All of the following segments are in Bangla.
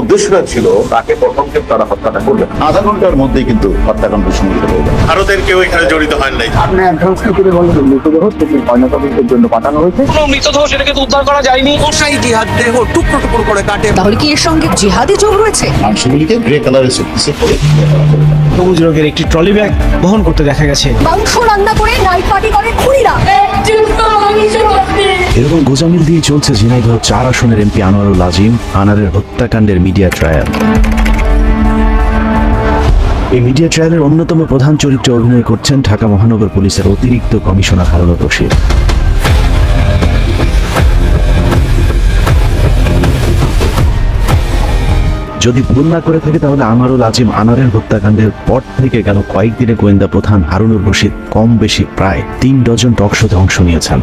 উদ্দেশ্যটা ছিল তাকে প্রথমকে তারা হত্যাটা করবে। আধা ঘণ্টার মধ্যেই কিন্তু হত্যাকাণ্ড সংঘটিত হয়ে যায় ভারতের কেউ এখানে জড়িত হয় নাই। আপনি অ্যাডভান্স করে বলেন যে মৃতদেহ সেটি ময়নাতদন্তের জন্য পাঠানো হয়েছে? কোনো মৃতদেহ সেটাকে তো উদ্ধার করা যায়নি। কষাই জিহাদ দেহ? টুকরো টুকরো করে কাটে। তাহলে কি এর সঙ্গে জিহাদি যোগ রয়েছে মাংসগুলিকে গ্রে কালারের সুটকেসে করে সবুজ রঙের একটি ট্রলি ব্যাগ বহন করতে দেখা গেছে। মাংস রান্না করে নাইট পার্টি করে খুনিরা। এরকম গোজামিল দিয়ে চলছে ঝিনাইদহ চার আসনের এমপি আনোয়ারুল লাজিম আনারের হত্যাকাণ্ডের মিডিয়া ট্রায়াল। এই মিডিয়া ট্রায়ালের অন্যতম প্রধান চরিত্রে অভিনয় করছেন ঢাকা মহানগর পুলিশের অতিরিক্ত কমিশনার হারুন রশিদ। যদি ভুল না করে থাকে তাহলে আমারুল আজিম আনারের হত্যাকাণ্ডের পর থেকে গেল কয়েকদিনে গোয়েন্দা প্রধান হারুনুর রশিদ, কম বেশি প্রায় তিন ডজন টকশোতে অংশ নিয়েছেন।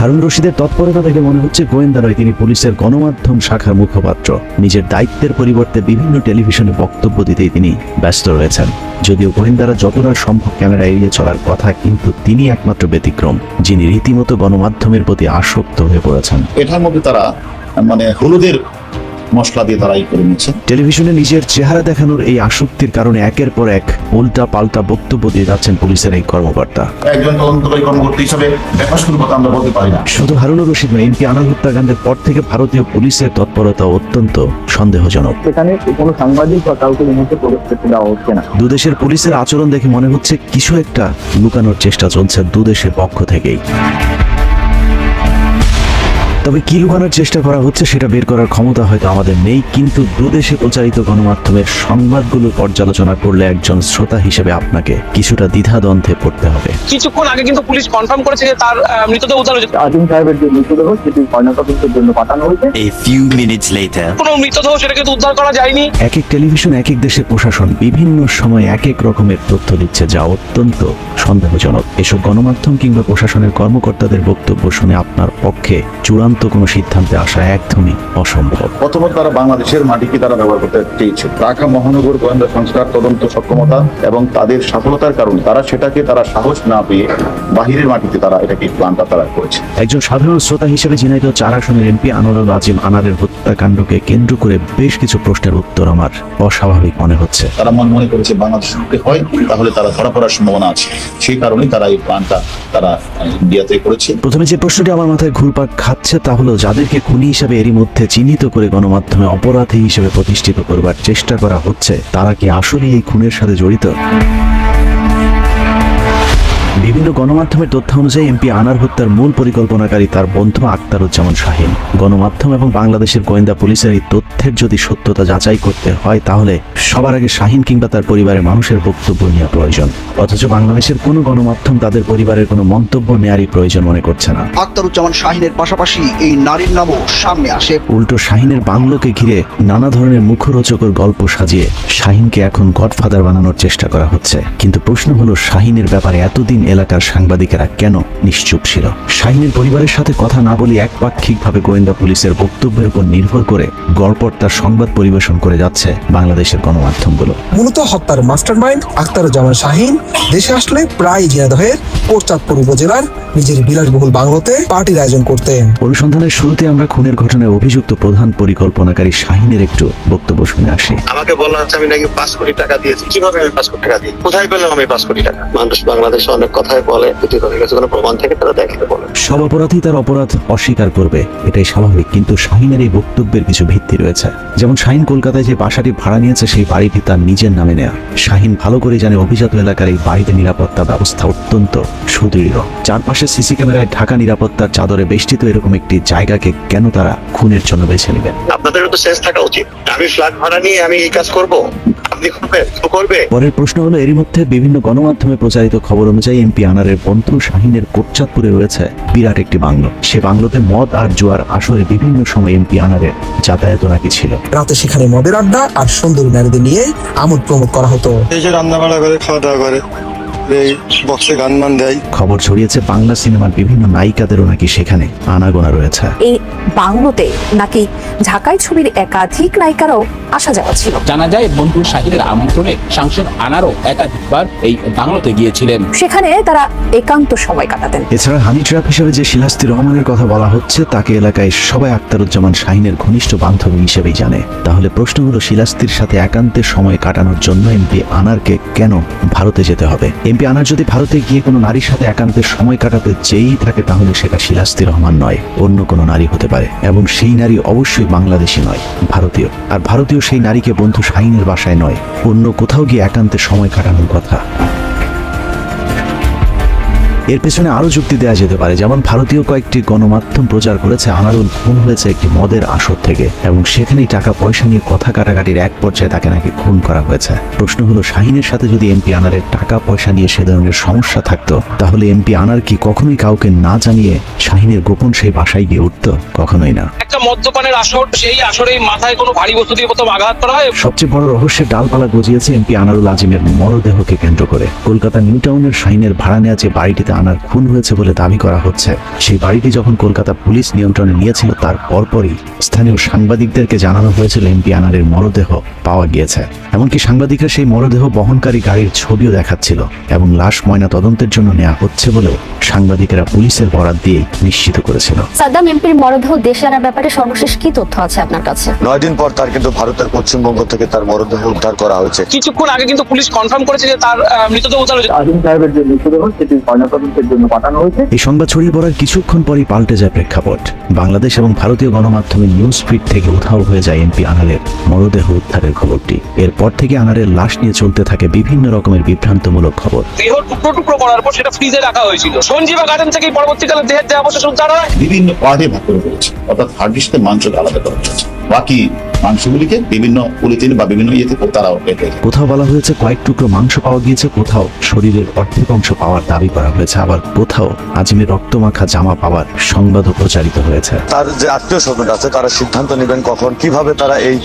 হারুন রশিদের তৎপরতা দেখে মনে হচ্ছে গোয়েন্দা নয় তিনি পুলিশের গণমাধ্যম শাখার মুখপাত্র। নিজের দায়িত্বের পরিবর্তে বিভিন্ন টেলিভিশনে বক্তব্য দিতেই তিনি ব্যস্ত রয়েছেন। যদিও গোয়েন্দারা যতটা সম্ভব ক্যামেরা এড়িয়ে চলার কথা, কিন্তু তিনি একমাত্র ব্যতিক্রম, যিনি রীতিমতো গণমাধ্যমের প্রতি আসক্ত হয়ে পড়েছেন। এটার মধ্যে তারা মানে হলুদের মশলা দিয়ে তারা করে নিচ্ছে। টেলিভিশনে নিজের চেহারা দেখানোর এই আসক্তির কারণে একের পর এক উল্টা পাল্টা বক্তব্য দিয়ে যাচ্ছেন পুলিশের এই কর্মকর্তা। একজন তদন্তকারী কর্মকর্তা হিসাবে ব্যাপার শুরু কথা আমরা বলতে পারি না। শুধু হারুনুর রশিদ নয় এমপি আনাল হত্যাকাণ্ডের পর থেকে ভারতীয় পুলিশের তৎপরতা অত্যন্ত সন্দেহজনক। সেখানে কোনো সাংবাদিক বা কাউকে মুহূর্তে প্রবেশ করতে দেওয়া হচ্ছে না। দুদেশের পুলিশের আচরণ দেখে মনে হচ্ছে কিছু একটা লুকানোর চেষ্টা চলছে দুদেশের পক্ষ থেকেই। তবে কি লুকানোর চেষ্টা করা হচ্ছে সেটা বের করার ক্ষমতা হয়তো আমাদের নেই কিন্তু দুদেশে প্রচারিত গণমাধ্যমের সংবাদগুলো পর্যালোচনা করলে একজন শ্রোতা হিসেবে আপনাকে কিছুটা দ্বিধাদ্বন্দ্বে পড়তে হবে। কিছুক্ষণ আগে কিন্তু পুলিশ কনফার্ম করেছে যে তার মৃতদেহ উদ্ধার হয়েছে। আজিম সাহেবের যে মৃতদেহ সেটি ময়নাতদন্তের জন্য পাঠানো হয়েছে। A few minutes later. কোনো মৃতদেহ সেটাকে তো উদ্ধার করা যায়নি। এক এক টেলিভিশন এক এক দেশের প্রশাসন বিভিন্ন সময় এক এক রকমের তথ্য দিচ্ছে যা অত্যন্ত সন্দেহজনক। এসব গণমাধ্যম কিংবা প্রশাসনের কর্মকর্তাদের বক্তব্য শুনে আপনার পক্ষে চূড়ান্ত কোনো সিদ্ধান্তে আসা একদমই অসম্ভব। প্রথমত তারা বাংলাদেশের মাটিকে তারা ব্যবহার করতে চেয়েছে? ঢাকা মহানগর গোয়েন্দা সংস্কার তদন্ত সক্ষমতা এবং তাদের সফলতার কারণে তারা সেটাকে তারা সাহস না পেয়ে বাহিরের মাটিতে তারা এটাকে প্ল্যানটা তারা করেছে। একজন সাধারণ শ্রোতা হিসেবে ঝিনাইদহ চার আসনের এমপি আনোয়ারুল আজিম আনারের হত্যাকাণ্ডকে কেন্দ্র করে বেশ কিছু প্রশ্নের উত্তর আমার অস্বাভাবিক মনে হচ্ছে। তারা মনে মনে করেছে বাংলাদেশ রুখে হয় তাহলে তারা ধরা পড়ার সম্ভাবনা আছে। সেই কারণেই তারা এই প্ল্যানটা তারা ইন্ডিয়াতে করেছে। প্রথমে যে প্রশ্নটি আমার মাথায় ঘুরপাক খাচ্ছে তা হলো যাদেরকে খুনি হিসাবে এরই মধ্যে চিহ্নিত করে গণমাধ্যমে অপরাধী হিসেবে প্রতিষ্ঠিত করবার চেষ্টা করা হচ্ছে, তারা কি আসলে এই খুনের সাথে জড়িত? বিভিন্ন গণমাধ্যমের তথ্য অনুযায়ী এমপি আনার হত্যার মূল পরিকল্পনাকারী তার বন্ধু আক্তারুজ্জামান শাহিন। গণমাধ্যম এবং বাংলাদেশের গোয়েন্দা পুলিশের এই তথ্যের যদি সত্যতা যাচাই করতে হয় তাহলে সবার আগে শাহিন কিংবা তার পরিবারের মানুষের বক্তব্য নেওয়া প্রয়োজন। অথচ বাংলাদেশের কোনো গণমাধ্যম তাদের পরিবারের কোনো মন্তব্য নেয়ারই প্রয়োজন মনে করছে না। আক্তারুজ্জামান শাহিনের পাশাপাশি এই নারীর নামও সামনে আসে। উল্টো শাহিনের বাংলোকে ঘিরে নানা ধরনের মুখরোচকর গল্প সাজিয়ে শাহিনকে এখন গডফাদার বানানোর চেষ্টা করা হচ্ছে। কিন্তু প্রশ্ন হলো শাহিনের ব্যাপারে এতদিন এলাকার সাংবাদিকেরা কেন নিশ্চুপ ছিল? শাহিনের পরিবারের সাথে কথা না বলে একপাক্ষিকভাবে গোয়েন্দা পুলিশের বক্তব্যের উপর নির্ভর করে গড়পড় তার সংবাদ পরিবেশন করে যাচ্ছে বাংলাদেশের গণমাধ্যমগুলো। মূলত হত্যার মাস্টারমাইন্ড আখতারুজ্জামান শাহিন দেশে আসলে প্রায় ঝিনাইদহের কোটচাঁদপুর উপজেলার নিজের বিলাসবহুল বাংলোতে পার্টির আয়োজন করতেন। অনুসন্ধানের শুরুতে আমরা খুনের ঘটনায় অভিযুক্ত প্রধান পরিকল্পনাকারী শাহিনের একটু বক্তব্য শুনে আসি। আমাকে বলা হচ্ছে আমি নাকি পাঁচ কোটি টাকা দিয়েছি। কীভাবে আমি পাঁচ কোটি টাকা দিই? কোথায় পেলাম আমি পাঁচ কোটি টাকা? মানুষ বাংলাদেশে অনেক কথাই বলে যদি তাদের কাছে কোনো প্রমাণ থেকে তারা দেখাতে বলে। সব অপরাধী তার অপরাধ অস্বীকার করবে এটাই স্বাভাবিক কিন্তু শাহিনের এই বক্তব্যের কিছু ভিত্তি রয়েছে। যেমন শাহিন কলকাতায় যে বাসাটি ভাড়া নিয়েছে সেই বাড়িটি তার নিজের নামে নেয়া। শাহিন ভালো করে জানে অভিজাত এলাকার এই বাড়িতে নিরাপত্তা ব্যবস্থা অত্যন্ত সুদৃঢ়। চারপাশে সিসি ক্যামেরায় ঢাকা নিরাপত্তার চাদরে বেষ্টিত এরকম একটি জায়গাকে কেন তারা খুনের জন্য বেছে নেবেন? আপনাদেরও তো শেষ থাকা উচিত। আমি ফ্ল্যাট ভাড়া নিয়ে আমি এই কাজ করব। আপনি করবেন করবে। পরের প্রশ্ন হলো এরই মধ্যে বিভিন্ন গণমাধ্যমে প্রচারিত খবর অনুযায়ী এমপি আনারের বন্ধু শাহিনের কোটচাঁদপুরে রয়েছে বিরাট একটি বাংলো। সে বাংলোতে মদ আর জুয়ার আসরে বিভিন্ন সময় এমপি আনারের যাতায়াত নাকি ছিল। রাতে সেখানে মদের আড্ডা আর সুন্দরী নারীদের নিয়ে আমোদ প্রমোদ করা হতো। এই যে রান্না বাড়া করে খাওয়া দাওয়া করে। এই বক্সে গান মান দেয়। খবর ছড়িয়েছে বাংলা সিনেমার বিভিন্ন নায়িকাদেরও নাকি সেখানে আনাগোনা রয়েছে। এই বাংলোতে নাকি ঢাকায় ছবির একাধিক নায়িকারাও আসা যাওয়া ছিল। জানা যায় বন্ধু শাহিনের আমন্ত্রণে সাংসদ আনারও একাধিকবার এই বাংলোতে গিয়েছিলেন। সেখানে তারা একান্ত সময় কাটাতেন। এছাড়া হানি ট্র্যাপ হিসেবে যে শিলাস্তি রহমানের কথা বলা হচ্ছে তাকে এলাকায় সবাই আক্তারুজ্জামান শাহিনের ঘনিষ্ঠ বান্ধবী হিসেবেই জানে। তাহলে প্রশ্ন হলো শিলাস্তির সাথে একান্তে সময় কাটানোর জন্য এমপি আনারকে কেন ভারতে যেতে হবে? এমপি আনার যদি ভারতে গিয়ে কোনো নারীর সাথে একান্তে সময় কাটাতে যেই থাকে, তাহলে সেটা শিলাস্তি রহমান নয়। অন্য কোনো নারী হতে পারে। এবং সেই নারী অবশ্যই বাংলাদেশি নয়, ভারতীয়। আর ভারতীয় সেই নারীকে বন্ধু শাহিনের বাসায় নয়, অন্য কোথাও গিয়ে একান্তে সময় কাটানোর কথা। এর পেছনে আরও যুক্তি দেওয়া যেতে পারে যেমন ভারতীয় কয়েকটি গণমাধ্যম প্রচার করেছে আনারুল খুন হয়েছে একটি মদের আসর থেকে এবং সেখানেই টাকা পয়সা নিয়ে কথা কাটাকাটির এক পর্যায়ে তাকে নাকি খুন করা হয়েছে। প্রশ্ন হলো শাহিনের সাথে যদি এমপি আনারের টাকা পয়সা নিয়ে সে ধরনের সমস্যা থাকতো তাহলে এমপি আনার কি কখনোই কাউকে না জানিয়ে শাহিনের গোপন সেই বাসায় গিয়ে উঠতো? কখনোই না। একটা মদ্যপানের আসর সেই আসরে মাথায় কোনো ভারী বস্তু দিয়ে প্রথম আঘাত করা হয়। সবচেয়ে বড় রহস্যের ডালপালা গজিয়েছে এমপি আনারুল আজিমের মরদেহকে কেন্দ্র করে। কলকাতা নিউ টাউনের শাহিনের ভাড়া নেওয়া যে বাড়িটিতে আনার খুন হয়েছে বলে দাবি করা হচ্ছে। সেই বাড়িটি যখন কলকাতা পুলিশ নিয়ন্ত্রণে নিয়েছিল তার পরপরই স্থানীয় সাংবাদিকদেরকে জানানো হয়েছিল এমপি আনারের মরদেহ পাওয়া গিয়েছে। এমনকি সাংবাদিকরা সেই মরদেহ বহনকারী গাড়ির ছবিও দেখাচ্ছিল এবং লাশ ময়না তদন্তের জন্য নেওয়া হচ্ছে বলেও সাংবাদিকেরা পুলিশের বরাত দিয়ে নিশ্চিত করেছিল। সাদ্দাম এমপির মরদেহ দেশে আনার ব্যাপারে সর্বশেষ কি তথ্য আছে আপনার কাছে? নয় দিন পর তার কিন্তু ভারতের পশ্চিমবঙ্গ থেকে তার মরদেহ উদ্ধার করা হয়েছে। কিছুক্ষণ আগে কিন্তু পুলিশ কনফার্ম করেছে যে তার মৃতদেহ উদ্ধার হয়েছে। সাহেবের যে মৃতদেহ সেটি ময়নাতদন্তের জন্য পাঠানো হয়েছে। এই সংবাদ ছড়িয়ে পড়ার কিছুক্ষণ পরই পাল্টে যায় প্রেক্ষাপট। বাংলাদেশ এবং ভারতীয় গণমাধ্যমে নিউজ ফিড থেকে উধাও হয়ে যায় এমপি আনারের মরদেহ উদ্ধারের খবরটি। এরপর থেকে আনারের লাশ নিয়ে চলতে থাকে বিভিন্ন রকমের বিভ্রান্তমূলক খবর। দেহ টুকরো টুকরো করার পর সেটা ফ্রিজে রাখা হয়েছিল। সঞ্জীবা গার্ডেন থেকে পরবর্তীকালে দেহের দেহাবশেষ উদ্ধার হয় বিভিন্ন পার্টে ভাগ করে ফেলেছে। অর্থাৎ হার্ড ডিস্কের মাংসকে আলাদা করা হয়েছে। বাকি মাংসগুলিকে বিভিন্ন পলিথিন বা বিভিন্ন ইয়ে থেকে তারাও কোথাও বলা হয়েছে কয়েক টুকরো মাংস পাওয়া গিয়েছে কোথাও শরীরের অর্ধেক অংশ পাওয়ার দাবি করা হয়েছে আবার কোথাও আজিমের রক্তমাখা জামা পাওয়ার সংবাদও প্রচারিত হয়েছে। তার যে আত্মীয় স্বজন আছে তারা সিদ্ধান্ত নেবেন কখন কীভাবে তারা এই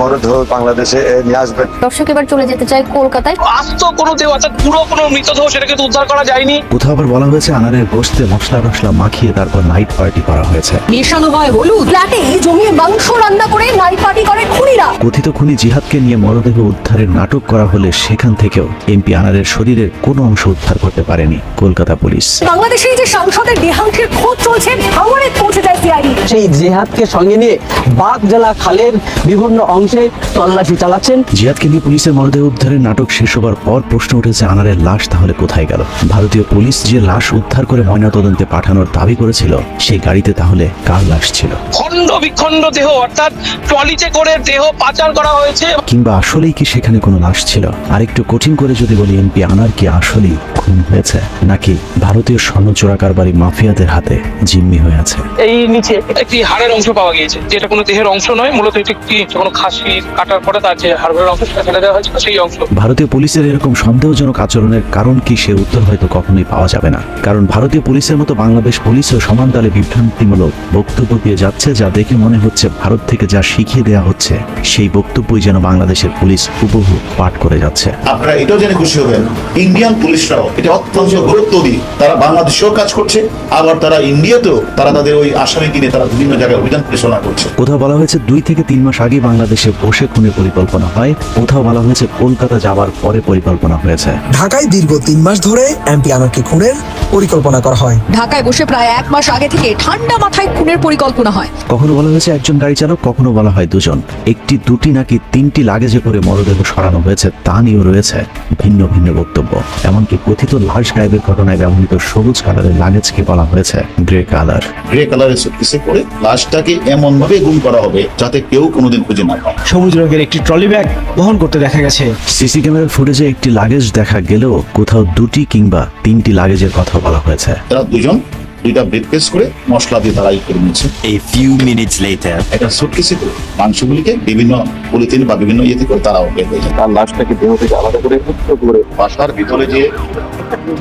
মরদেহ বাংলাদেশে নিয়ে আসবেন দর্শক এবার চলে যেতে চাই কলকাতায়। আস্ত কোনো দেহ অর্থাৎ পুরো কোনো মৃতদেহ সেটা কিন্তু উদ্ধার করা যায়নি। কোথাও আবার বলা হয়েছে আনারের গোস্তে মশলা টশলা মাখিয়ে তারপর নাইট পার্টি করা হয়েছে। মেশানো হয় হলুদ। ফ্ল্যাটে জমিয়ে মাংস রান্না করে পার্টি করে খুনিরা। কথিত খুনি জিহাদকে নিয়ে মরদেহ উদ্ধারের নাটক করা হলে সেখান থেকেও এমপি আনারের শরীরের কোনো অংশ উদ্ধার করতে পারেনি কলকাতা পুলিশ। বাংলাদেশে যে সাংসদের দেহাংশের খোঁজ চলছে ভাঙড়ে পৌঁছে যায় সিআইডি। সেই জেহাদকে সঙ্গে নিয়ে বাদ জেলা খালের বিভিন্ন অংশে তল্লাশি চালাচ্ছেন। জিহাদকে নিয়ে পুলিশের মরদেহ উদ্ধারের নাটক শেষ হবার পর প্রশ্ন উঠেছে আনারের লাশ তাহলে কোথায় গেল? ভারতীয় পুলিশ যে লাশ উদ্ধার করে ময়নাতদন্তে পাঠানোর দাবি করেছিল সেই গাড়িতে তাহলে কার লাশ ছিল? খণ্ড বিখণ্ড দেহ অর্থাৎ ট্রলিতে করে দেহ পাচার করা হয়েছে। কিংবা আসলেই কি সেখানে কোনো লাশ ছিল? আর একটু কঠিন করে যদি বলি, এমপি আনার কি আসলেই খুন হয়েছে নাকি ভারতীয় স্বর্ণ চোরা কারবারি মাফিয়াদের হাতে জিম্মি হয়ে আছে? এই নিচে একটি হাড়ের অংশ পাওয়া গিয়েছে যেটা কোনো দেহের অংশ নয় মূলত এটি একটি কোনো খাসি কাটার পরে তার যে হাড়ের অংশ সেটা ফেলে দেওয়া হয়েছিল সেই অংশ। ভারতীয় পুলিশের এরকম সন্দেহজনক আচরণের কারণ কি সে উত্তর হয়তো কখনোই পাওয়া যাবে না। কারণ ভারতীয় পুলিশের মতো বাংলাদেশ পুলিশও সমান তালে বিভ্রান্তিমূলক বক্তব্য দিয়ে যাচ্ছে যা দেখে মনে হচ্ছে ভারত থেকে যা শিখিয়ে দেওয়া হচ্ছে সেই বক্তব্যই যেন বাংলাদেশের পুলিশ হুবহু পাঠ করে যাচ্ছে। আপনারা এটাও জেনে খুশি হবেন ইন্ডিয়ান পুলিশরাও এটা অত্যন্ত গুরুত্ব দিয়ে তারা বাংলাদেশেও কাজ করছে আবার তারা ইন্ডিয়াতেও তারা তাদের ওই আসামি কিনে তারা বিভিন্ন জায়গায় অভিযান পরিচালনা করছে। কোথাও বলা হয়েছে দুই থেকে তিন মাস আগে বাংলাদেশে বসে খুনের পরিকল্পনা হয় কোথাও বলা হয়েছে কলকাতা যাওয়ার পরে পরিকল্পনা হয়েছে। ঢাকায় দীর্ঘ তিন মাস ধরে এমপি আনারকে খুনের পরিকল্পনা করা হয়। ঢাকায় বসে প্রায় এক মাস আগে থেকে ঠান্ডা মাথায় খুনের পরিকল্পনা হয়। কখনো বলা হয়েছে একজন গাড়ি চালক কখনো বলা হয় দুজন। একটি দুটি নাকি তিনটি লাগেজে করে মরদেহ সরানো হয়েছে তা নিয়েও রয়েছে ভিন্ন ভিন্ন বক্তব্য। এমনকি কথিত লাশ গায়েবের ঘটনায় ব্যবহৃত সবুজ কালারের লাগেজকে বলা হয়েছে গ্রে কালার। গ্রে কালারের সুটকেসে করে লাশটাকে এমন ভাবে গুম করা হবে যাতে কেউ কোনোদিন খুঁজে না পায়। সবুজ রঙের একটি ট্রলি ব্যাগ বহন করতে দেখা গেছে। সিসি ক্যামেরার ফুটেজে একটি লাগেজ দেখা গেলেও কোথাও দুটি কিংবা তিনটি লাগেজের কথা বলা হয়েছে। তারা দুজন দুইটা ব্রিফকেস করে মশলা দিয়ে তারা ই করে নিয়েছে। A few minutes later. একটা সুটকেসে করে মাংসগুলিকে বিভিন্ন পলিথিন বা বিভিন্ন ইয়েতে করে তারাও বের হয়ে যায়। তার লাশটাকে দেহ থেকে আলাদা করে মুক্ত করে? বাসার ভিতরে যে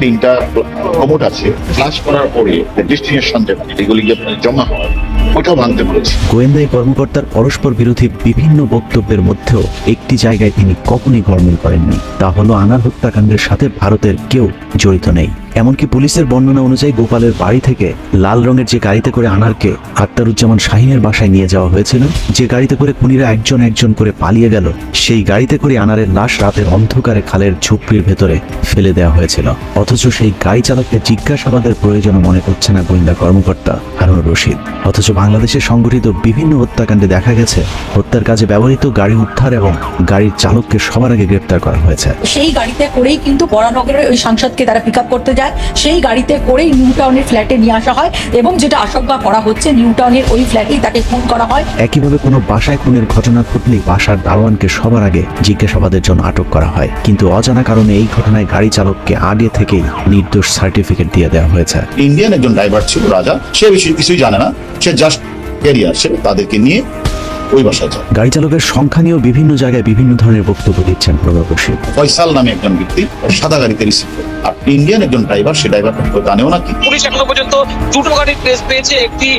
তিনটা কমোট আছে ফ্লাশ করার পরে ডেস্টিনেশন যেখানে এগুলি যে জমা হয় ওটাও ভাঙতে বলেছি। গোয়েন্দাই কর্মকর্তার পরস্পর বিরোধী বিভিন্ন বক্তব্যের মধ্যেও একটি জায়গায় তিনি কখনই গরমিল করেননি। তা হলো আনার হত্যাকাণ্ডের সাথে ভারতের কেউ জড়িত নেই। এমনকি পুলিশের বর্ণনা অনুযায়ী গোপালের বাড়ি থেকে লাল রঙের যে গাড়িতে করে আনারকে আক্তারুজ্জামান শাহিনের বাসায় নিয়ে যাওয়া হয়েছিল, যে গাড়িতে করে খুনিরা একজন একজন করে পালিয়ে গেল, সেই গাড়িতে করে আনারের লাশ রাতের অন্ধকারে খালের ঝুপড়ির ভেতরে ফেলে দেওয়া হয়েছিল। অথচ সেই গাড়ি চালককে জিজ্ঞাসাবাদের প্রয়োজন মনে করছে না গোয়েন্দা কর্মকর্তা হারুন রশিদ। অথচ বাংলাদেশে সংঘটিত বিভিন্ন হত্যাকাণ্ডে দেখা গেছে, হত্যার কাজে ব্যবহৃত গাড়ি উদ্ধার এবং গাড়ির চালককে সবার আগে গ্রেপ্তার করা হয়েছে। সেই গাড়িতে করেই কিন্তু বরানগরের ওই সাংসদকে তারা পিক করতে যায়। সেই গাড়িতে করেই নিউ টাউনের ফ্ল্যাটে নিয়ে আসা হয় এবং যেটা আশঙ্কা করা হচ্ছে নিউ টাউনের ওই ফ্ল্যাটেই তাকে খুন করা হয়। একইভাবে কোনো বাসায় খুনের ঘটনা ঘটলেই বাসার দারোয়ানকে সবার আগে জিজ্ঞাসাবাদের জন্য আটক করা হয়। কিন্তু অজানা কারণে এই ঘটনায় গাড়ি চালককে আগে থেকেই নির্দোষ সার্টিফিকেট দিয়ে দেওয়া হয়েছে। ইন্ডিয়ান একজন ড্রাইভার ছিল রাজা। সে বিষয়ে কিছুই জানে না। সে জাস্ট ক্যারিয়ার সে তাদেরকে নিয়ে ওই বাসায় যায় গাড়ি চালকের সংখ্যা নিয়েও বিভিন্ন জায়গায় বিভিন্ন ধরনের বক্তব্য দিচ্ছেন প্রভাব রশিদ ফয়সাল নামে একজন ব্যক্তি সাদা গাড়িতে রিসিভ করে। আর ইন্ডিয়ান একজন ড্রাইভার সে ড্রাইভার জানেও না কি? পুলিশ এখনও পর্যন্ত দুটো গাড়ির প্রেস পেয়েছে একটি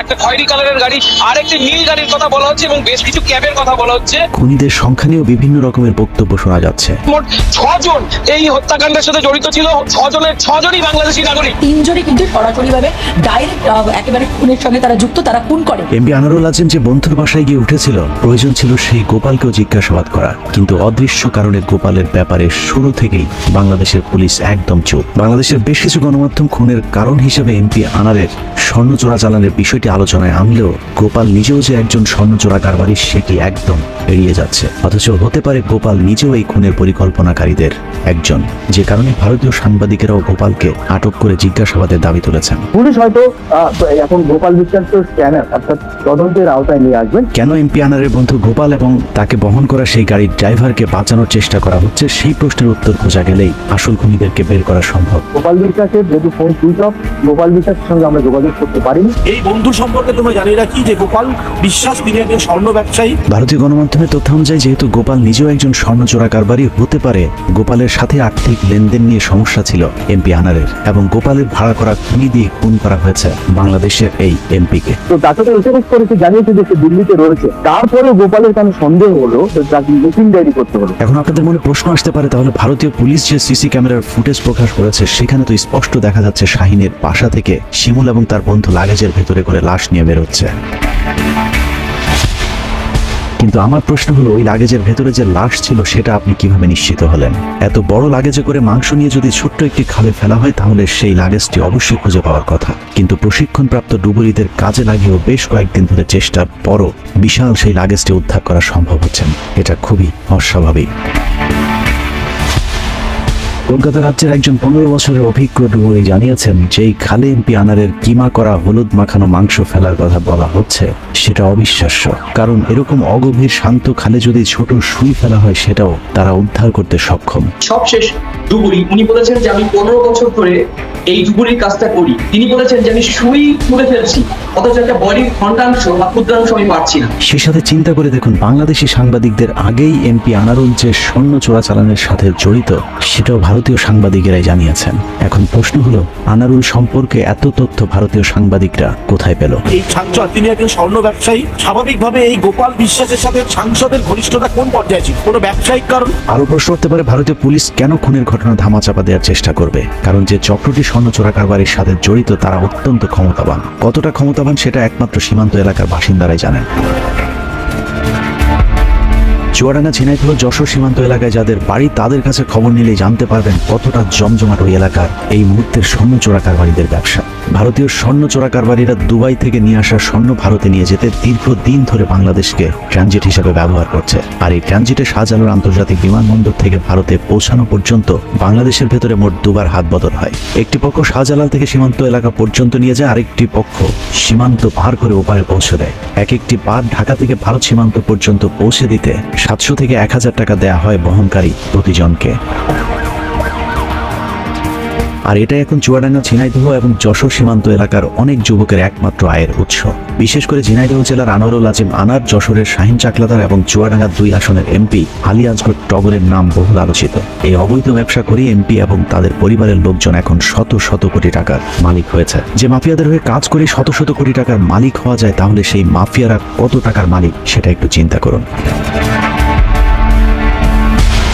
একটা খয়েরি কালারের গাড়ি আর একটি নীল গাড়ির কথা বলা হচ্ছে এবং বেশ কিছু ক্যাবের কথা বলা হচ্ছে। খুনিদের সংখ্যা নিয়েও বিভিন্ন রকমের বক্তব্য শোনা যাচ্ছে। মোট ছজন এই হত্যাকাণ্ডের সাথে জড়িত ছিল। ছজনের ছজনই বাংলাদেশি নাগরিক। তিনজনই কিন্তু সরাসরিভাবে ডাইরেক্ট একেবারে খুনের সঙ্গে তারা যুক্ত তারা খুন করে। এমপি আনারুল আছেন যে বন্ধুর বাসায় গিয়ে উঠেছিল। প্রয়োজন ছিল সেই গোপালকেও জিজ্ঞাসাবাদ করা কিন্তু অদৃশ্য কারণে গোপালের ব্যাপারে শুরু থেকেই বাংলাদেশের পুলিশ একদম চুপ। বাংলাদেশের বেশ কিছু গণমাধ্যম খুনের কারণ হিসেবে এমপি আনারের স্বর্ণ চোরাচালানের বিষয়টি আলোচনায় আনলেও গোপাল নিজেও যে একজন স্বর্ণ চোরা কারবারি, সেটি একদম এড়িয়ে যাচ্ছে। অথচ হতে পারে গোপাল নিজেও এই খুনের পরিকল্পনাকারীদের একজন। যে কারণে ভারতীয় সাংবাদিকেরাও গোপালকে আটক করে জিজ্ঞাসাবাদের দাবি তুলেছেন। পুলিশ হয়তো এখন গোপাল বিশ্বাস স্ক্যানার অর্থাৎ তদন্তের আওতায় নিয়ে আসবেন। কেন এমপি আনারের বন্ধু গোপাল এবং তাকে বহন করা সেই গাড়ির ড্রাইভারকে বাঁচানোর চেষ্টা করা হচ্ছে সেই প্রশ্নের উত্তর খোঁজা গেলেই আসল খুনিদেরকে বের করা সম্ভব। গোপাল বিশ্বাসের যেহেতু ফোন সুইচ অফ গোপাল বিশ্বাসের সঙ্গে আমরা যোগাযোগ করতে পারিনি এই বন্ধু সম্পর্কে তোমরা জানিয়ে রাখি যে গোপাল বিশ্বাস তিনি একজন স্বর্ণ ব্যবসায়ী। ভারতীয় গণমাধ্যমের তথ্য অনুযায়ী যেহেতু গোপাল নিজেও একজন স্বর্ণ চোরা কারবারি হতে পারে গোপালের সাথে আর্থিক লেনদেন নিয়ে সমস্যা ছিল এমপি আনারের এবং গোপালের ভাড়া করা খুনি দিয়ে খুন করা হয়েছে বাংলাদেশের এই এমপিকে। তো তাকে তো এসএমএস করেছে জানিয়েছে যে সে দিল্লিতে রয়েছে। তারপরে গোপালের কেন সন্দেহ হলো তাকে নতুন ডায়েরি করতে হলো। এখন আপনাদের মনে প্রশ্ন আসতে পারে, তাহলে ভারতীয় পুলিশ যে সিসি ক্যামেরার ফুটেজ প্রকাশ করেছে, সেখানে তো স্পষ্ট দেখা যাচ্ছে শাহিনের বাসা থেকে শিমুল এবং তার বন্ধু লাগেজের ভেতরে করে লাশ নিয়ে বেরোচ্ছে। কিন্তু আমার প্রশ্ন হলো, ওই লাগেজের ভেতরে যে লাশ ছিল, সেটা আপনি কীভাবে নিশ্চিত হলেন? এত বড় লাগেজে করে মাংস নিয়ে যদি ছোট্ট একটি খালে ফেলা হয়, তাহলে সেই লাগেজটি অবশ্যই খুঁজে পাওয়ার কথা। কিন্তু প্রশিক্ষণপ্রাপ্ত ডুবুরিদের কাজে লাগিয়েও বেশ কয়েকদিন ধরে চেষ্টার পরও বিশাল সেই লাগেজটি উদ্ধার করা সম্ভব হচ্ছে। এটা খুবই অস্বাভাবিক। কলকাতা রাজ্যের একজন পনেরো বছরের অভিজ্ঞ ডুবুরি জানিয়েছেন যেই খালে এমপি আনারের কিমা করা হলুদ মাখানো মাংস ফেলার কথা বলা হচ্ছে সেটা অবিশ্বাস্য। কারণ এরকম অগভীর শান্ত খালে যদি ছোট সুই ফেলা হয় সেটাও তারা উদ্ধার করতে সক্ষম। সবশেষ ডুবুরি উনি বলেছেন যে আমি পনেরো বছর ধরে এই ডুবুরির কাজটা করি। তিনি বলেছেন যে আমি সুই তুলে ফেলছি অথচ একটা বডির খণ্ডাংশ বা ক্ষুদ্রাংশ আমি পাচ্ছি না। সেই সাথে চিন্তা করে দেখুন বাংলাদেশি সাংবাদিকদের আগেই এমপি আনারুল যে স্বর্ণ চোরাচালানের সাথে জড়িত সেটাও ভারতীয় সাংবাদিকেরাই জানিয়েছেন। এখন প্রশ্ন হলো আনারুল সম্পর্কে এত তথ্য ভারতীয় সাংবাদিকরা কোথায় পেল? এই সাংসদ তিনি একজন স্বর্ণ ব্যবসায়ী। স্বাভাবিকভাবে এই গোপাল বিশ্বাসের সাথে সাংসদের ঘনিষ্ঠতা কোন পর্যায়ে ছিল? কোনো ব্যবসায়িক কারণ? আরও প্রশ্ন হতে পারে ভারতীয় পুলিশ কেন খুনের ঘটনা ধামাচাপা দেওয়ার চেষ্টা করবে? কারণ যে চক্রটি স্বর্ণ চোরা কারবারের সাথে জড়িত তারা অত্যন্ত ক্ষমতাবান। কতটা ক্ষমতাবান সেটা একমাত্র সীমান্ত এলাকার বাসিন্দারাই জানেন। চুয়াডাঙ্গা, ঝিনাইদহ, যশোর সীমান্ত এলাকায় যাদের বাড়ি, তাদের কাছে খবর নিলেই জানতে পারবেন কতটা জমজমাট ওই এলাকার এই মুহূর্তের স্বর্ণ চোরা কারবারিদের ব্যবসা। ভারতীয় স্বর্ণ চোরা কারবারিরা দুবাই থেকে নিয়ে আসা স্বর্ণ ভারতে নিয়ে যেতে দীর্ঘদিন ধরে বাংলাদেশকে ট্রানজিট হিসেবে ব্যবহার করছে। আর এই ট্রানজিটে শাহজালাল আন্তর্জাতিক বিমানবন্দর থেকে ভারতে পৌঁছানো পর্যন্ত বাংলাদেশের ভেতরে মোট দুবার হাত বদল হয়। একটি পক্ষ শাহজালাল থেকে সীমান্ত এলাকা পর্যন্ত নিয়ে যায়, আরেকটি পক্ষ সীমান্ত পার করে ওপারে পৌঁছে দেয়। এক একটি পার ঢাকা থেকে ভারত সীমান্ত পর্যন্ত পৌঁছে দিতে সাতশো থেকে এক হাজার টাকা দেয়া হয় বহনকারী প্রতিজনকে। আর এটা এখন চুয়াডাঙ্গা ঝিনাইদহ এবং যশোর সীমান্ত এলাকার অনেক যুবকের একমাত্র আয়ের উৎস। বিশেষ করে ঝিনাইদহ জেলার আনোয়ারুল আজিম আনার যশোরের শাহিন চাকলাদার এবং চুয়াডাঙ্গা দুই আসনের এমপি আলী আজগর টগরের নাম বহুল আলোচিত। এই অবৈধ ব্যবসা করে এমপি এবং তাদের পরিবারের লোকজন এখন শত শত কোটি টাকার মালিক হয়েছে। যে মাফিয়াদের হয়ে কাজ করে শত শত কোটি টাকার মালিক হওয়া যায় তাহলে সেই মাফিয়ারা কত টাকার মালিক সেটা একটু চিন্তা করুন।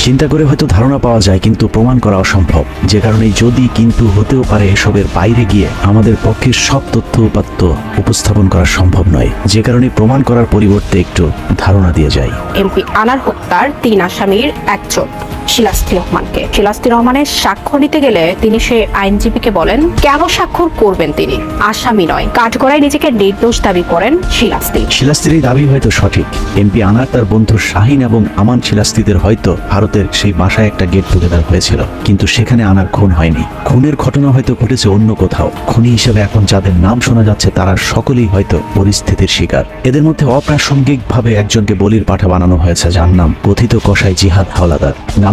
চিন্তা করে হয়তো ধারণা পাওয়া যায়, কিন্তু প্রমাণ করা অসম্ভব। যে কারণে যদি কিন্তু হতেও পারে এসবের বাইরে গিয়ে আমাদের পক্ষে সব তথ্য উপাত্ত উপস্থাপন করা সম্ভব নয়। যে কারণে প্রমাণ করার পরিবর্তে একটু ধারণা দিয়ে যায় এমপি আনার হত্যার তিন আসামির একজন। শিলাস্তি রহমানকে। শিলাস্তি রহমানের স্বাক্ষর নিতে গেলে তিনি সে আইনজীবীকে বলেন, কেন স্বাক্ষর করবেন তিনি? আসামি নয়। কাঠগড়ায় নিজেকে নির্দোষ দাবি করেন শিলাস্তি। শিলাস্তির দাবি হয়তো সঠিক। এমপি আনার তার বন্ধু শাহিন এবং আমান শিলাস্তিদের হয়তো ভারতের সেই বাসায় একটা গেট টুগেদার হয়েছিল। কিন্তু সেখানে আনার খুন হয়নি। খুনের ঘটনা হয়তো ঘটেছে অন্য কোথাও। খুনি হিসেবে এখন যাদের নাম শোনা যাচ্ছে, তারা সকলেই হয়তো পরিস্থিতির শিকার। এদের মধ্যে অপ্রাসঙ্গিকভাবে একজনকে বলির পাঠা বানানো হয়েছে, যার নাম কথিত কসাই জিহাদ হাওলাদার।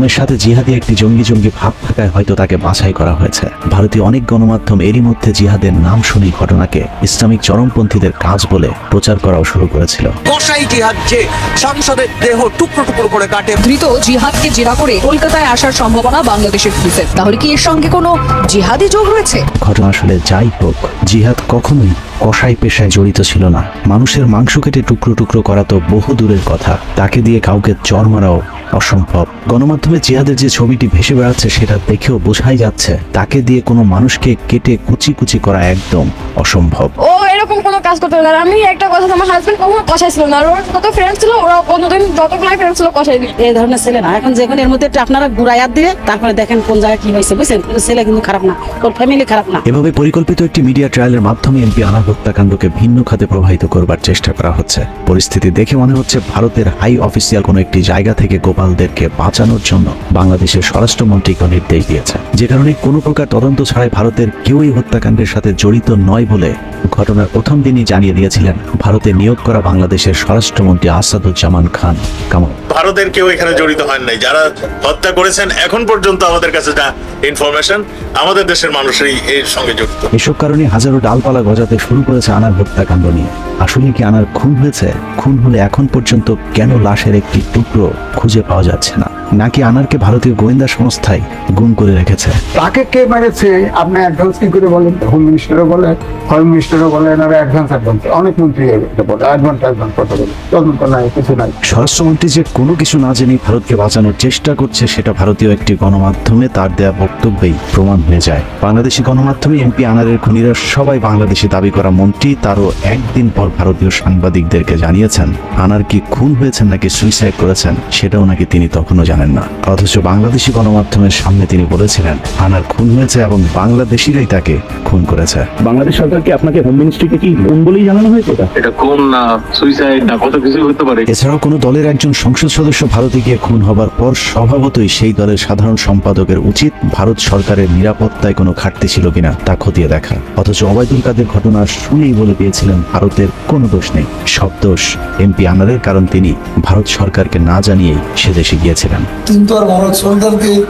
নামের সাথে জিহাদি একটি জঙ্গি জঙ্গি ভাব থাকায় হয়তো তাকে বাছাই করা হয়েছে। ভারতীয় অনেক গণমাধ্যম এরই মধ্যে জিহাদের নাম শুনেই ঘটনাকে ইসলামিক চরমপন্থীদের কাজ বলে প্রচার করাও শুরু করেছিল। কসাই জিহাদ যে সাংসদের দেহ টুকরো টুকরো করে কাটে। ধৃত জিহাদকে জেরা করে কলকাতায় আসার সম্ভাবনা বাংলাদেশের পুলিশের। তাহলে কি এর সঙ্গে কোনো জিহাদি যোগ রয়েছে? ঘটনা আসলে যাই হোক জিহাদ কখনোই কসাই পেশায় জড়িত ছিল না। মানুষের মাংস কেটে টুকরো টুকরো করা তো বহু দূরের কথা। তাকে দিয়ে কাউকে চর মারাও অসম্ভব। গণমাধ্যমে জিহাদের যে ছবিটি ভেসে বেড়াচ্ছে সেটা দেখেও বোঝাই যাচ্ছে তাকে দিয়ে কোনো মানুষকে কেটে কুচি কুচি করা একদম অসম্ভব। ও এরকম কোনো কাজ করতে পারে না। আমি একটা কথা আমার হাজবেন্ড কখনো কষাই ছিল না। আর ওর যত ফ্রেন্ড ছিল ওরা কোনোদিন যতগুলাই ফ্রেন্ড ছিল কষাই দিই এই ধরনের ছেলে না। এখন যেখানে এর মধ্যে একটা আপনারা ঘুরাইয়াত দিয়ে তারপরে দেখেন কোন জায়গায় কি হয়েছে বুঝছেন? ছেলে কিন্তু খারাপ না। ওর ফ্যামিলি খারাপ না। এভাবে পরিকল্পিত একটি মিডিয়া ট্রায়ালের মাধ্যমে এমপি আনার হত্যাকাণ্ডকে ভিন্ন খাতে প্রবাহিত করবার চেষ্টা করা হচ্ছে। পরিস্থিতি দেখে মনে হচ্ছে ভারতের হাই অফিসিয়াল কোনো একটি জায়গা থেকে গোপালদেরকে বাঁচানোর জন্য বাংলাদেশের স্বরাষ্ট্রমন্ত্রীকে নির্দেশ দিয়েছে। যে কারণে কোনো প্রকার তদন্ত ছাড়াই ভারতের কেউই হত্যাকাণ্ডের সাথে জড়িত নয় বলে ঘটনার প্রথম দিনই জানিয়ে দিয়েছিলেন ভারতে নিয়োগ করা বাংলাদেশের স্বরাষ্ট্রমন্ত্রী আসাদুজ্জামান খান। কামাল। ভারতের কেউ এখানে জড়িত হন নাই। যারা হত্যা করেছেন এখন পর্যন্ত আমাদের কাছে যা ইনফরমেশন আমাদের দেশের মানুষই এর সঙ্গে জড়িত এসব কারণে হাজারো ডালপালা গজাতে শুরু করেছে আনার হত্যাকাণ্ড নিয়ে। আসলে কি আনার খুন হয়েছে? খুন হলে এখন পর্যন্ত কেন লাশের একটি টুকরো খুঁজে পাওয়া যাচ্ছে না? নাকি আনারকে ভারতীয় গোয়েন্দা সংস্থায় গুম করে রেখেছে? তাকে কে মেরেছে? আপনি অ্যাডভান্স কি করে বলেন? হোম মিনিস্টারও বলে হোম মিনিস্টারও বলে এনারা অ্যাডভান্স অ্যাডভান্স অনেক মন্ত্রী বলে অ্যাডভান্স অ্যাডভান্স কথা বলে। তদন্ত নাই কিছু নাই। স্বরাষ্ট্রমন্ত্রী যে কোনো কিছু না জেনে ভারতকে বাঁচানোর চেষ্টা করছে সেটা ভারতীয় একটি গণমাধ্যমে তার দেয়া বক্তব্যেই প্রমাণ হয়ে যায়। বাংলাদেশি গণমাধ্যমে এমপি আনারের খুনিরা সবাই বাংলাদেশি দাবি করা মন্ত্রী তারও একদিন পর ভারতীয় সাংবাদিকদেরকে জানিয়েছেন আনার কি খুন হয়েছেন নাকি সুইসাইড করেছেন সেটাও নাকি তিনি তখনও জানেন না। অথচ বাংলাদেশি গণমাধ্যমের সামনে তিনি বলেছিলেন আনার খুন হয়েছে এবং বাংলাদেশিরাই তাকে খুন করেছে। বাংলাদেশ সরকার কি আপনাকে হোম মিনিস্ট্রিকে কি কোন বলেই জানানো হয়েছে এটা? কোন না সুইসাইড না কত কিছু হতে পারে। এছাড়াও কোনো দলের একজন সংসদ সদস্য ভারতে গিয়ে খুন হবার পর স্বভাবতই সেই দলের সাধারণ সম্পাদকের উচিত ভারত সরকারের নিরাপত্তায় কোনো ঘাটতি ছিল কিনা তা খতিয়ে দেখা। অথচ অবায়দুল কাদের ঘটনা শুনেই বলে দিয়েছিলেন, ভারতের কোনো দোষ নেই। সব দোষ এমপি আনারের, কারণ তিনি ভারত সরকারকে না জানিয়েই সে দেশে গিয়েছিলেন। কিন্তু আর ভারত সরকারকে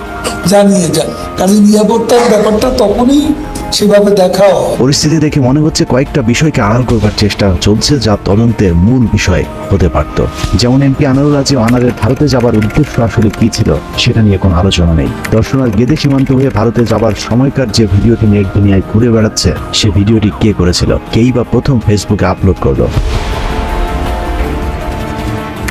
জানিয়ে যান। কারণ নিরাপত্তার ব্যাপারটা তখনই সেভাবে দেখাও। পরিস্থিতি দেখে মনে হচ্ছে কয়েকটা বিষয়কে আড়াল করবার চেষ্টা চলছে যা তদন্তের মূল বিষয় হতে পারত। যেমন এমপি আনারুল রাজ্যে আনারের ভারতে যাবার উদ্দেশ্য আসলে কি ছিল, সেটা নিয়ে কোনো আলোচনা নেই। দর্শনার গেদে সীমান্ত হয়ে ভারতে যাবার সময়কার যে ভিডিওটি নেট দুনিয়ায় ঘুরে বেড়াচ্ছে, সে ভিডিওটি কে করেছিল, কেই বা প্রথম ফেসবুকে আপলোড করল?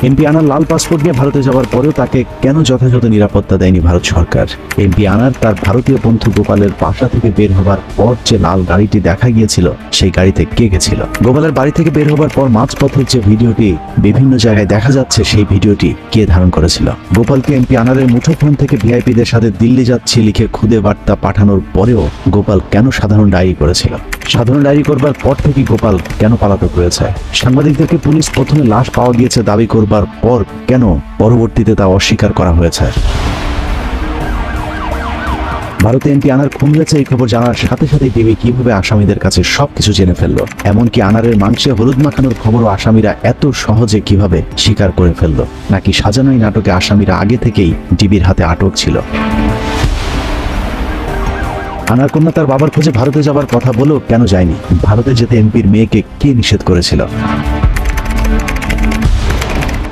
এমপি আনার লাল পাসপোর্ট নিয়ে ভারতে যাওয়ার পরেও তাকে কেন যথাযথ নিরাপত্তা দেয়নি ভারত সরকার? এমপি আনার তার ভারতীয় বন্ধু গোপালের বাসা থেকে বের হবার পর যে লাল গাড়িটি দেখা গিয়েছিল, সেই গাড়িতে কে গেছিল? গোপালের বাড়ি থেকে বের হবার পর মাঝপথের যে ভিডিওটি, বিভিন্ন জায়গায় দেখা যাচ্ছে সেই ভিডিওটি কে ধারণ করেছিল? গোপালকে এমপি আনারের মুঠোফোন থেকে ভিআইপিদের সাথে দিল্লি যাচ্ছি লিখে খুদে বার্তা পাঠানোর পরেও গোপাল কেন সাধারণ ডায়েরি করেছিল? সাধারণ ডায়েরি করবার পর থেকে গোপাল কেন পালাতক রয়েছে? সাংবাদিকদেরকে পুলিশ প্রথমে লাশ পাওয়া গিয়েছে দাবি করবার পর কেন পরবর্তীতে তা অস্বীকার করা হয়েছে? ভারতে এমপি আনার খুন হয়েছে এই খবর জানার সাথে সাথে টিভি কীভাবে আসামিদের কাছে সবকিছু জেনে ফেলল? এমনকি আনারের মাংসে হলুদ মাখানোর খবরও আসামিরা এত সহজে কীভাবে স্বীকার করে ফেলল? নাকি সাজানো এই নাটকে আসামিরা আগে থেকেই ডিবির হাতে আটক ছিল? আনার কন্যা তার বাবার খোঁজে ভারতে যাবার কথা বলেও কেন যায়নি? ভারতে যেতে এমপির মেয়েকে কে নিষেধ করেছিল?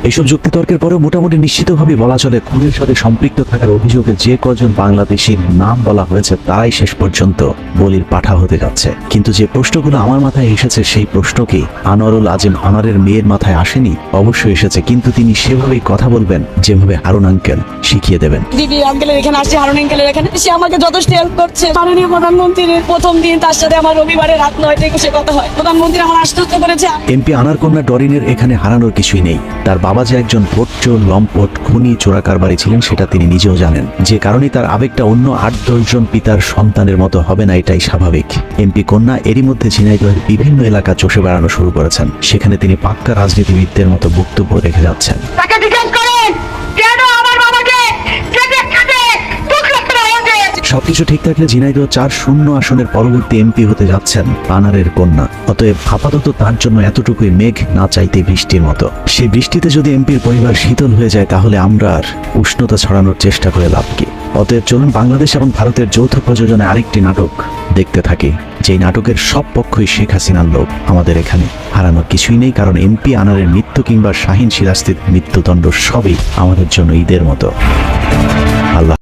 এইসব যুক্তিতর্কের পরেও মোটামুটি নিশ্চিতভাবে বলা চলে খুনের সাথে সম্পৃক্ত থাকার অভিযোগে যে কজন বাংলাদেশির নাম বলা হয়েছে তারাই শেষ পর্যন্ত বলির পাঠা হতে যাচ্ছে। কিন্তু যে প্রশ্নগুলো আমার মাথায় এসেছে সেই প্রশ্ন কি আনোয়ারুল আজিম আনারের মেয়ের মাথায় আসেনি? অবশ্যই এসেছে কিন্তু তিনি সেভাবেই কথা বলবেন যেভাবে হারুন আঙ্কেল শিখিয়ে দেবেন। দিদি আঙ্কেলের এখানে আসছে হারুন আঙ্কেলের এখানে। সে আমাকে যথেষ্ট হেল্প করছে। মাননীয় প্রধানমন্ত্রীর প্রথম দিন তার সাথে আমার রবিবারে রাত নয়টা একুশে কথা হয়। প্রধানমন্ত্রী আমার আশ্বস্ত করেছে এমপি আনার কন্যা ডরিনের এখানে হারানোর কিছুই নেই। তার বাবা যে একজন ভোটচোর লম্পট, খুনি চোরা কারবারি ছিলেন সেটা তিনি নিজেও জানেন। যে কারণে তার আবেগটা অন্য আট দশজন পিতার সন্তানের মতো হবে না, এটাই স্বাভাবিক। এমপি কন্যা এরই মধ্যে ঝিনাইদহের বিভিন্ন এলাকা চষে বেড়ানো শুরু করেছেন। সেখানে তিনি পাক্কা রাজনীতিবিদদের মতো বক্তব্য রেখে যাচ্ছেন। সবকিছু ঠিক থাকলে ঝিনাইদহ চার শূন্য আসনের পরবর্তী এমপি হতে যাচ্ছেন আনারের কন্যা। অতএব আপাতত তার জন্য এতটুকুই মেঘ না চাইতে বৃষ্টির মতো। সেই বৃষ্টিতে যদি এমপির পরিবার শীতল হয়ে যায়, তাহলে আমরা আর উষ্ণতা ছড়ানোর চেষ্টা করে লাভ কি? অতএব চলুন বাংলাদেশ এবং ভারতের যৌথ প্রযোজনে আরেকটি নাটক দেখতে থাকি। যেই নাটকের সব পক্ষই শেখ হাসিনার লোক আমাদের এখানে হারানোর কিছুই নেই, কারণ এমপি আনারের মৃত্যু কিংবা শাহিন সিরাস্তির মৃত্যুদণ্ড সবই আমাদের জন্য ঈদের মতো। আল্লাহ